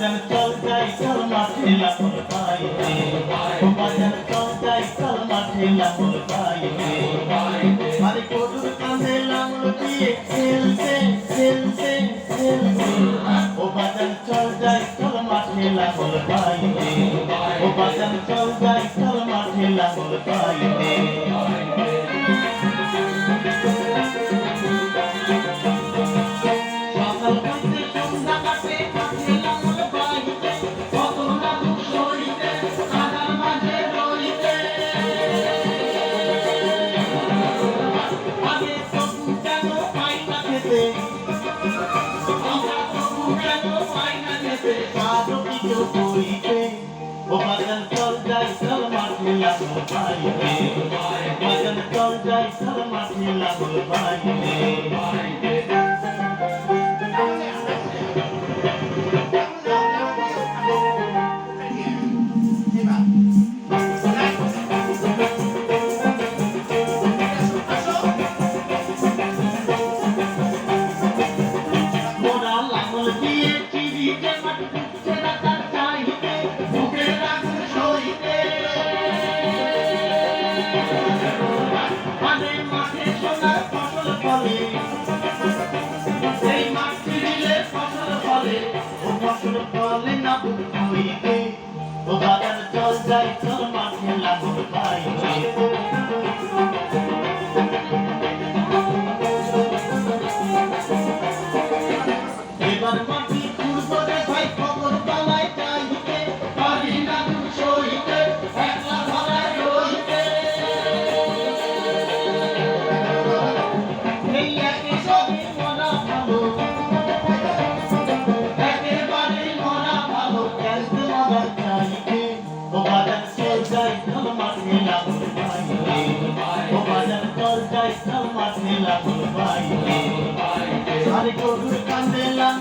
भजन चल जाए कलमा ठेला पुरकाई रे भजन चल जाए कलमा ठेला पुरकाई रे हमारे कोडूर कांधे लांग दिए खेल से खेल से खेल से ओ भजन चल जाए कलमा ठेला पुरकाई रे ओ भजन चल जाए कलमा ठेला पुरकाई रे Thank you. না খেতে কারও কিছু করিতে ও বাজান চল যাই চল মাঠে লাঙল বাইতে বাজান চল যাই চল মাঠে লাঙল বাইতে দিয়ে চিবিতে মাটি খুঁজছে না তার লাগুল পাইতে আরে গরুর কান্দে লাঙল